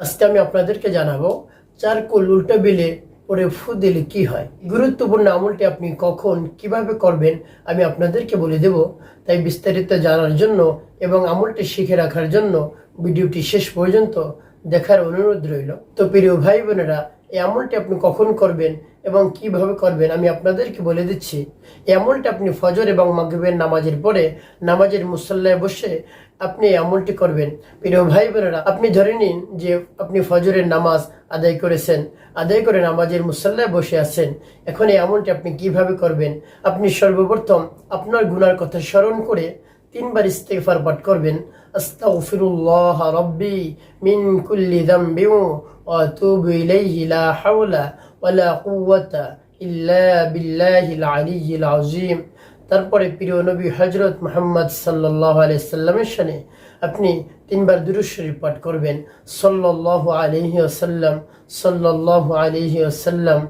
আজকে আমি আপনাদেরকে জানাব, চারকোল উল্টো বিলে পরে ফু দিলে কি হয়? গুরুত্বপূর্ণ আমলটি আপনি কখন, কীভাবে করবেন, আমি আপনাদেরকে বলে দেব। তাই বিস্তারিত জানার জন্য এবং আমলটি শিখে রাখার জন্য ভিডিওটি শেষ পর্যন্ত দেখার অনুরোধ রইল। তো প্রিয় ভাই বোনেরা এই আমলটি আপনি কখন করবেন এবং কীভাবে করবেন, আমি আপনাদেরকে বলে দিচ্ছি। এই আমলটি আপনি ফজর এবং মাগরিবের নামাজের পরে নামাজের মুসল্লায় বসে আপনি এই আমলটি করবেন। প্রিয় ভাই বোনেরা, আপনি ধরে নিন যে আপনি ফজরের নামাজ আদায় করেছেন, আদায় করে নামাজের মুসল্লায় বসে আছেন। এখন এই আমলটি আপনি কীভাবে করবেন? আপনি সর্বপ্রথম আপনার গুনার কথা স্মরণ করে তিনবার ইস্তেগফার পাঠ করবেন। আস্তাগফিরুল্লাহ রাব্বি মিন কুল্লি যামবি ওয়া ইলাইহি লা হাওলা ওয়ালা কুওয়াতা ইল্লা বিল্লাহিল আলিয়্যিল আযীম। তারপরে প্রিয় নবী হজরত মোহাম্মদ সাল্লাহ আলাইসাল্লামের সানে আপনি তিনবার দুরুদ শরীফ পাঠ করবেন। সাল্লাহ আলহি আসাল্লাম সাল্লাহ আলহি আসাল্লাম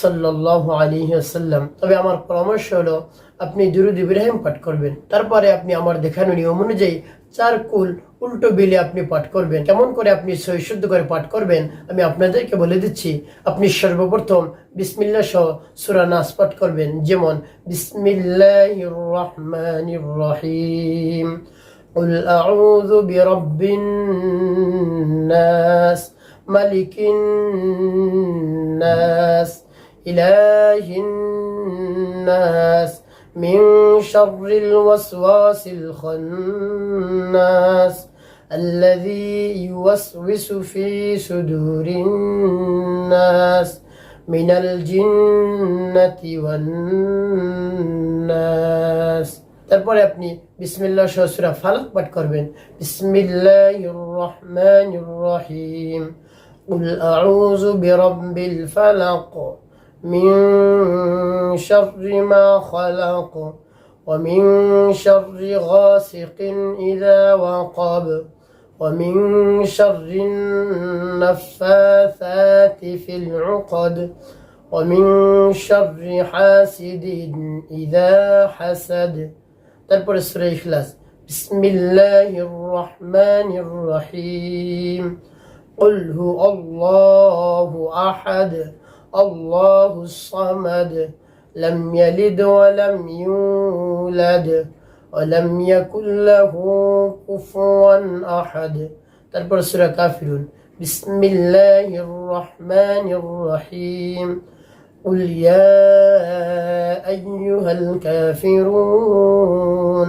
সাল্লাহ আলহি আসাল্লাম তবে আমার পরামর্শ হলো আপনি দুরুদ ইব্রাহিম পাঠ করবেন তারপরে আপনি আমার দেখানো নিয়ম অনুযায়ী চার কুল উল্টো বিলে আপনি পাঠ করবেন কেমন করে আপনি সহি শুদ্ধ করে পাঠ করবেন আমি আপনাদেরকে বলে দিচ্ছি আপনি সর্বপ্রথম বিসমিল্লা সহ সুরা নাস পাঠ করবেন যেমন বিসমিল্লাহির রহমানির রহিম قل أعوذ برب الناس ملك الناس إله الناس من شر الوسواس الخناس الذي يوسوس في صدور الناس من الجنة والناس তারপরে আপনি বিসমিল্লাহ সহ সূরা ফালাক পাঠ করবেন বিসমিল্লাহির রহমানির রহিম قل أعوذ برب الفلق من شر ما خلق ومن شر غاسق إذا وقب ومن شر النفاثات في العقد ومن شر حاسد إذا حسد তারপরে সূরা ইখলাস বিসমিল্লাহির রহমানির রহিম قل هو الله أحد الله الصمد لم يلد ولم يولد ولم يكن له كفوا أحد. تربر سورة كافرون بسم الله الرحمن الرحيم قل يا أيها الكافرون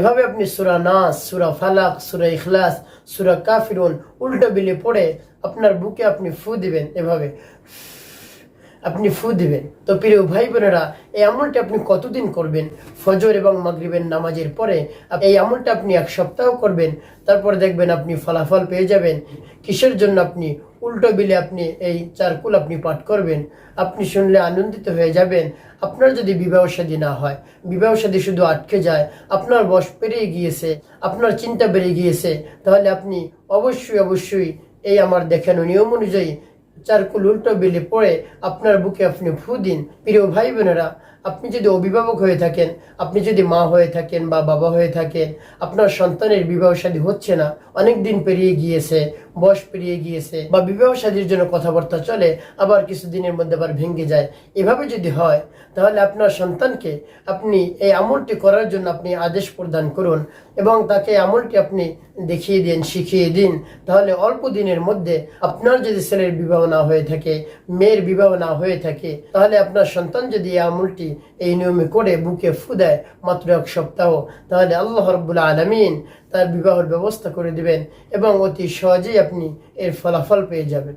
এভাবে আপনি সুরা নাস, সুরা ফালাক, সুরা ইখলাস, সুরা কাফিরুন উল্টো বিলে পড়ে আপনার বুকে আপনি ফু দিবেন এভাবে। আপনি ফু দিবেন। তো প্রিয় ভাই বোনেরা এই আমলটা আপনি কতদিন করবেন? ফজর এবং মাগরিবের নামাজের পরে এই আমলটা আপনি এক সপ্তাহ করবেন, তারপর দেখবেন আপনি ফলাফল পেয়ে যাবেন। কিসের জন্য আপনি উল্টো বিলে আপনি এই চারকুল আপনি পাঠ করবেন? আপনি শুনলে আনন্দিত হয়ে যাবেন। আপনার যদি বিবাহ শাদী না হয়, বিবাহ শাদী শুধু আটকে যায়, আপনার বয়স পেরিয়ে গিয়েছে, আপনার চিন্তা বেড়ে গিয়েছে, তাহলে আপনি অবশ্যই অবশ্যই এই আমার দেখানো নিয়ম অনুযায়ী চারকুল উল্টো বেলে পড়ে আপনার বুকে আপনি ফু দিন। প্রিয় ভাই বোনেরা আপনি যদি অভিভাবক হয়ে থাকেন, আপনি যদি মা হয়ে থাকেন বা বাবা হয়ে থাকেন, আপনার সন্তানের বিবাহ শাদী হচ্ছে না, অনেক দিন পেরিয়ে গিয়েছে, বয়স পেরিয়ে গিয়েছে বা বিবাহ শাদীর জন্য কথাবার্তা চলে, আবার কিছুদিনের মধ্যে আবার ভেঙে যায়, এভাবে যদি হয়, তাহলে আপনার সন্তানকে আপনি এই আমলটি করার জন্য আপনি আদেশ প্রদান করুন এবং তাকে আমলটি আপনি দেখিয়ে দিন, শিখিয়ে দিন, তাহলে অল্প দিনের মধ্যে আপনার যদি ছেলের বিবাহ না হয়ে থাকে, মেয়ের বিবাহ না হয়ে থাকে, তাহলে আপনার সন্তান যদি এই আমলটি এই নিয়মে করে বুকে ফু দেয় মাত্র এক সপ্তাহ, তাহলে আল্লাহ রব্বুল আলমিন তার বিবাহর ব্যবস্থা করে দিবেন এবং অতি সহজেই আপনি এর ফলাফল পেয়ে যাবেন।